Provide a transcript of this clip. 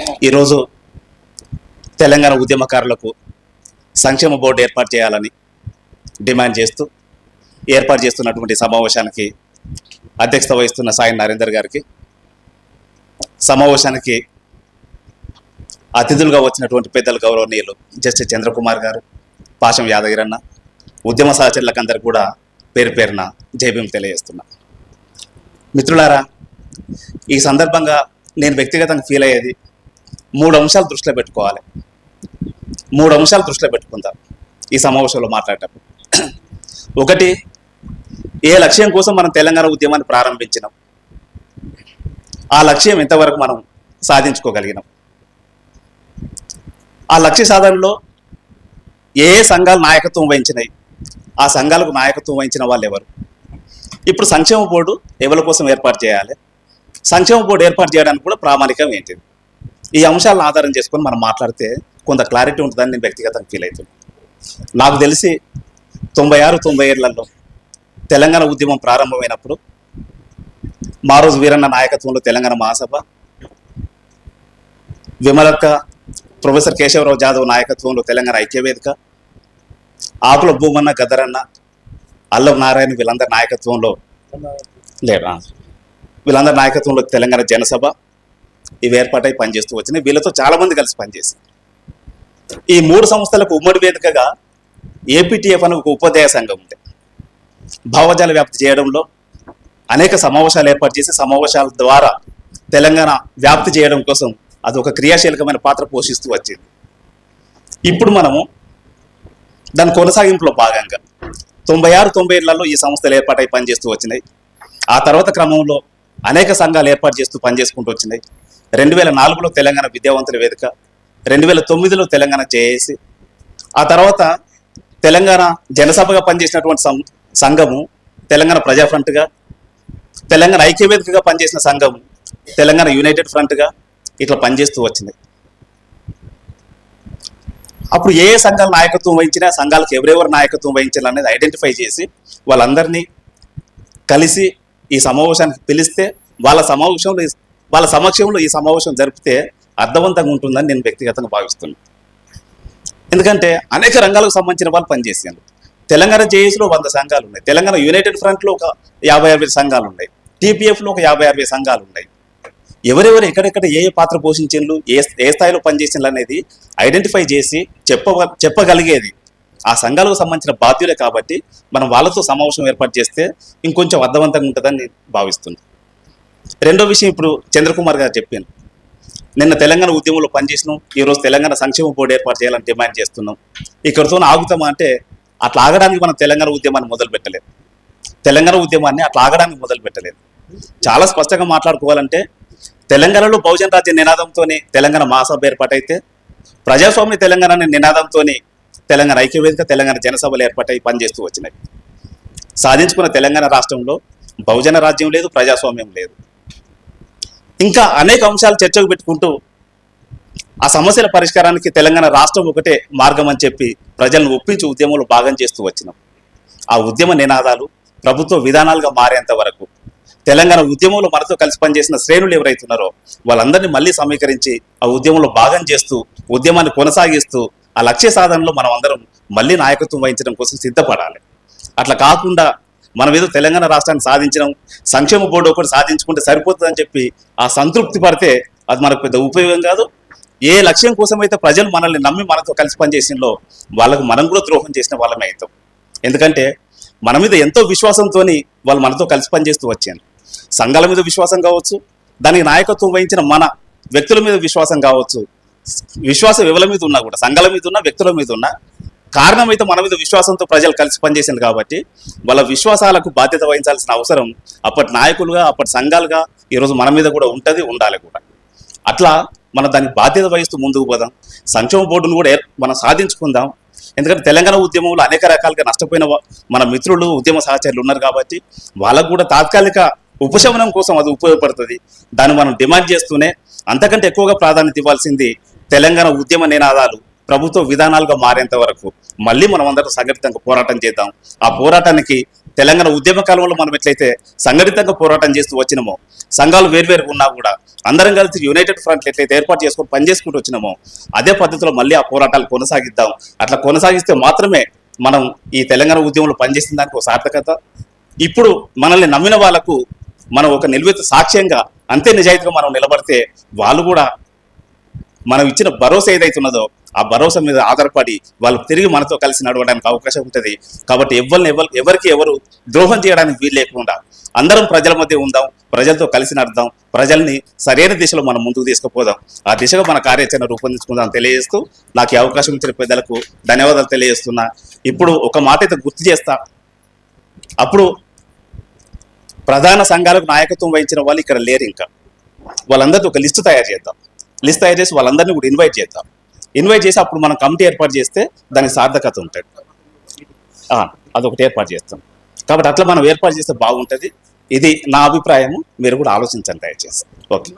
ఈరోజు తెలంగాణ ఉద్యమకారులకు సంక్షేమ బోర్డు ఏర్పాటు చేయాలని డిమాండ్ చేస్తూ ఏర్పాటు చేస్తున్నటువంటి సమావేశానికి అధ్యక్షత వహిస్తున్న సాయి నరేందర్ గారికి సమావేశానికి అతిథులుగా వచ్చినటువంటి పెద్దల గౌరవనీయులు జస్టిస్ చంద్రకుమార్ గారు పాశం యాదగిరన్న ఉద్యమ సహచరులకు కూడా పేరు పేరున జైభీం తెలియజేస్తున్నా. మిత్రులారా ఈ సందర్భంగా నేను వ్యక్తిగతంగా ఫీల్ అయ్యేది మూడు అంశాలు దృష్టిలో పెట్టుకోవాలి. మూడు అంశాలు దృష్టిలో పెట్టుకుందాం ఈ సమావేశంలో మాట్లాడేటప్పుడు. ఒకటి ఏ లక్ష్యం కోసం మనం తెలంగాణ ఉద్యమాన్ని ప్రారంభించినాం? ఆ లక్ష్యం ఎంతవరకు మనం సాధించుకోగలిగినాం? ఆ లక్ష్య సాధనలో ఏ ఏ సంఘాలు నాయకత్వం వహించినాయి? ఆ సంఘాలకు నాయకత్వం వహించిన వాళ్ళు ఎవరు? ఇప్పుడు సంక్షేమ బోర్డు ఎవరి కోసం ఏర్పాటు చేయాలి? సంక్షేమ బోర్డు ఏర్పాటు చేయడానికి కూడా ప్రామాణికం ఏంటిది? ఈ అంశాలను ఆధారం చేసుకొని మనం మాట్లాడితే కొంత క్లారిటీ ఉంటుందని నేను వ్యక్తిగతంగా ఫీల్ అవుతున్నాను. నాకు తెలిసి తొంభై ఆరు తొంభై ఏళ్ళలో తెలంగాణ ఉద్యమం ప్రారంభమైనప్పుడు మారోజు వీరన్న నాయకత్వంలో తెలంగాణ మహాసభ విమలక్క ప్రొఫెసర్ కేశవరావు జాదవ్ నాయకత్వంలో తెలంగాణ ఐక్యవేదిక ఆకుల భూమన్న గదరన్న అల్లం నారాయణ వీళ్ళందరి నాయకత్వంలో లేదా వీళ్ళందరి నాయకత్వంలో తెలంగాణ జనసభ ఇవి ఏర్పాటై పనిచేస్తూ వచ్చినాయి. వీళ్ళతో చాలామంది కలిసి పనిచేసి ఈ మూడు సంస్థలకు ఉమ్మడి వేదికగా ఏపీటీఎఫ్ అని ఒక ఉపాధ్యాయ సంఘం ఉంది. భావజాల వ్యాప్తి చేయడంలో అనేక సమావేశాలు ఏర్పాటు చేసి సమావేశాల ద్వారా తెలంగాణ వ్యాప్తి చేయడం కోసం అది ఒక క్రియాశీలకమైన పాత్ర పోషిస్తూ వచ్చింది. ఇప్పుడు మనము దాని కొనసాగింపులో భాగంగా తొంభై ఆరు తొంభై ఏళ్ళలో ఈ సంస్థలు ఏర్పాటై పనిచేస్తూ వచ్చినాయి. ఆ తర్వాత క్రమంలో అనేక సంఘాలు ఏర్పాటు చేస్తూ పనిచేసుకుంటూ వచ్చినాయి. రెండు వేల నాలుగులో తెలంగాణ విద్యావంతుల వేదిక రెండు వేల తొమ్మిదిలో తెలంగాణ జేఏసి. ఆ తర్వాత తెలంగాణ జనసభగా పనిచేసినటువంటి సం- సంఘము తెలంగాణ ప్రజా ఫ్రంట్గా తెలంగాణ ఐక్యవేదికగా పనిచేసిన సంఘం తెలంగాణ యునైటెడ్ ఫ్రంట్గా ఇట్లా పనిచేస్తూ వచ్చింది. అప్పుడు ఏ ఏ సంఘాల నాయకత్వం వహించినా సంఘాలకు ఎవరెవరు నాయకత్వం వహించాలి అనేది ఐడెంటిఫై చేసి వాళ్ళందరినీ కలిసి ఈ సమావేశానికి పిలిస్తే వాళ్ళ సమావేశంలో వాళ్ళ సమక్షంలో ఈ సమావేశం జరిపితే అర్థవంతంగా ఉంటుందని నేను వ్యక్తిగతంగా భావిస్తున్నాను. ఎందుకంటే అనేక రంగాలకు సంబంధించిన వాళ్ళు పనిచేసారు తెలంగాణ జేఏసీలో వంద సంఘాలు ఉన్నాయి. తెలంగాణ యునైటెడ్ ఫ్రంట్లో ఒక యాభై అరవై సంఘాలు ఉన్నాయి. టీపీఎఫ్లో ఒక యాభై అరవై సంఘాలు ఉన్నాయి. ఎవరెవరు ఎక్కడెక్కడ ఏ ఏ పాత్ర పోషించిండ్రు ఏ ఏ స్థాయిలో పనిచేసిండ్రు అనేది ఐడెంటిఫై చేసి చెప్ప చెప్పగలిగేది ఆ సంఘాలకు సంబంధించిన బాధ్యులే కాబట్టి మనం వాళ్ళతో సమావేశం ఏర్పాటు చేస్తే ఇంకొంచెం అర్థవంతంగా ఉంటుందని భావిస్తున్నాను. రెండో విషయం ఇప్పుడు చంద్రకుమార్ గారు చెప్పాను. నిన్న తెలంగాణ ఉద్యమంలో పనిచేసినాం. ఈరోజు తెలంగాణ సంక్షేమ బోర్డు ఏర్పాటు చేయాలని డిమాండ్ చేస్తున్నాం. ఇక్కడితో ఆగుతామా అంటే అట్లా ఆగడానికి మనం తెలంగాణ ఉద్యమాన్ని మొదలు పెట్టలేదు. తెలంగాణ ఉద్యమాన్ని అట్లా ఆగడానికి మొదలు పెట్టలేదు. చాలా స్పష్టంగా మాట్లాడుకోవాలంటే తెలంగాణలో బహుజన రాజ్య నినాదంతోనే తెలంగాణ మహాసభ ఏర్పాటైతే ప్రజాస్వామ్య తెలంగాణ అనే నినాదంతోనే తెలంగాణ ఐక్యవేదిక తెలంగాణ జనసభలు ఏర్పాటై పనిచేస్తూ వచ్చినాయి. సాధించుకున్న తెలంగాణ రాష్ట్రంలో బహుజన రాజ్యం లేదు ప్రజాస్వామ్యం లేదు. ఇంకా అనేక అంశాలు చర్చకు పెట్టుకుంటూ ఆ సమస్యల పరిష్కారానికి తెలంగాణ రాష్ట్రం ఒకటే మార్గం అని చెప్పి ప్రజలను ఒప్పించి ఉద్యమంలో భాగం చేస్తూ వచ్చినాం. ఆ ఉద్యమ నినాదాలు ప్రభుత్వ విధానాలుగా మారేంత వరకు తెలంగాణ ఉద్యమంలో మనతో కలిసి పనిచేసిన శ్రేణులు ఎవరైతున్నారో వాళ్ళందరినీ మళ్ళీ సమీకరించి ఆ ఉద్యమంలో భాగం చేస్తూ ఉద్యమాన్ని కొనసాగిస్తూ ఆ లక్ష్య సాధనలో మనం అందరం మళ్ళీ నాయకత్వం వహించడం కోసం సిద్ధపడాలి. అట్లా కాకుండా మనం ఏదో తెలంగాణ రాష్ట్రాన్ని సాధించడం సంక్షేమ బోర్డు ఒకటి సాధించుకుంటే సరిపోతుందని చెప్పి ఆ సంతృప్తి పడితే అది మనకు పెద్ద ఉపయోగం కాదు. ఏ లక్ష్యం కోసం అయితే ప్రజలు మనల్ని నమ్మి మనతో కలిసి పనిచేసిందో వాళ్ళకు మనం కూడా ద్రోహం చేసిన వాళ్ళమే అవుతాం ఎందుకంటే మన మీద ఎంతో విశ్వాసంతో వాళ్ళు మనతో కలిసి పనిచేస్తూ వచ్చాను సంఘాల మీద విశ్వాసం కావచ్చు దానికి నాయకత్వం వహించిన మన వ్యక్తుల మీద విశ్వాసం కావచ్చు. విశ్వాసం ఎవరి మీద ఉన్నా కూడా సంఘాల మీద ఉన్నా వ్యక్తుల మీద ఉన్నా కారణం అయితే మన మీద విశ్వాసంతో ప్రజలు కలిసి పనిచేసింది కాబట్టి వాళ్ళ విశ్వాసాలకు బాధ్యత వహించాల్సిన అవసరం అప్పటి నాయకులుగా అప్పటి సంఘాలుగా ఈరోజు మన మీద కూడా ఉంటుంది ఉండాలి కూడా. అట్లా మనం దానికి బాధ్యత వహిస్తూ ముందుకు పోదాం. సంక్షేమ బోర్డును కూడా మనం సాధించుకుందాం. ఎందుకంటే తెలంగాణ ఉద్యమంలో అనేక రకాలుగా నష్టపోయిన మన మిత్రులు ఉద్యమ సహచరులు ఉన్నారు కాబట్టి వాళ్ళకు కూడా తాత్కాలిక ఉపశమనం కోసం అది ఉపయోగపడుతుంది. దాన్ని మనం డిమాండ్ చేస్తూనే అంతకంటే ఎక్కువగా ప్రాధాన్యత ఇవ్వాల్సింది తెలంగాణ ఉద్యమ నినాదాలు. ప్రభుత్వ విధానాలుగా మారేంత వరకు మళ్ళీ మనం అందరం సంఘటితంగా పోరాటం చేద్దాం. ఆ పోరాటానికి తెలంగాణ ఉద్యమ కాలంలో మనం ఎట్లయితే సంఘటితంగా పోరాటం చేస్తూ వచ్చినామో సంఘాలు వేర్వేరు ఉన్నా కూడా అందరం కలిసి యునైటెడ్ ఫ్రంట్ ఎట్లయితే ఏర్పాటు చేసుకొని పనిచేసుకుంటూ వచ్చినామో అదే పద్ధతిలో మళ్ళీ ఆ పోరాటాలు కొనసాగిద్దాం. అట్లా కొనసాగిస్తే మాత్రమే మనం ఈ తెలంగాణ ఉద్యమంలో పనిచేసిన దానికి ఒక సార్థకత. ఇప్పుడు మనల్ని నమ్మిన వాళ్ళకు మనం ఒక నిలువెత్తు సాక్ష్యంగా అంతే నిజాయితీగా మనం నిలబడితే వాళ్ళు కూడా మనం ఇచ్చిన భరోసా ఏదైతే ఉన్నదో ఆ భరోసా మీద ఆధారపడి వాళ్ళు తిరిగి మనతో కలిసి నడవడానికి అవకాశం ఉంటుంది. కాబట్టి ఎవరిని ఎవరు ఎవరికి ఎవరు ద్రోహం చేయడానికి వీలు లేకుండా అందరం ప్రజల మధ్య ఉందాం ప్రజలతో కలిసి నడదాం ప్రజల్ని సరైన దిశలో మనం ముందుకు తీసుకుపోదాం. ఆ దిశగా మన కార్యాచరణ రూపొందించుకుందాం తెలియజేస్తూ నాకు ఈ అవకాశం ఇచ్చిన పెద్దలకు ధన్యవాదాలు తెలియజేస్తున్నా. ఇప్పుడు ఒక మాట అయితే గుర్తు చేస్తా. అప్పుడు ప్రధాన సంఘాలకు నాయకత్వం వహించిన వాళ్ళు ఇక్కడ లేరు ఇంకా. వాళ్ళందరితో ఒక లిస్టు తయారు చేద్దాం. లిస్ట్ తయారు చేసి వాళ్ళందరినీ కూడా ఇన్వైట్ చేద్దాం. ఇన్వైట్ చేసి అప్పుడు మనం కమిటీ ఏర్పాటు చేస్తే దానికి సార్థకత ఉంటుంది. అదొకటి ఏర్పాటు చేస్తాం. కాబట్టి అట్లా మనం ఏర్పాటు చేస్తే బాగుంటుంది. ఇది నా అభిప్రాయము. మీరు కూడా ఆలోచించండి దయచేసి. ఓకే.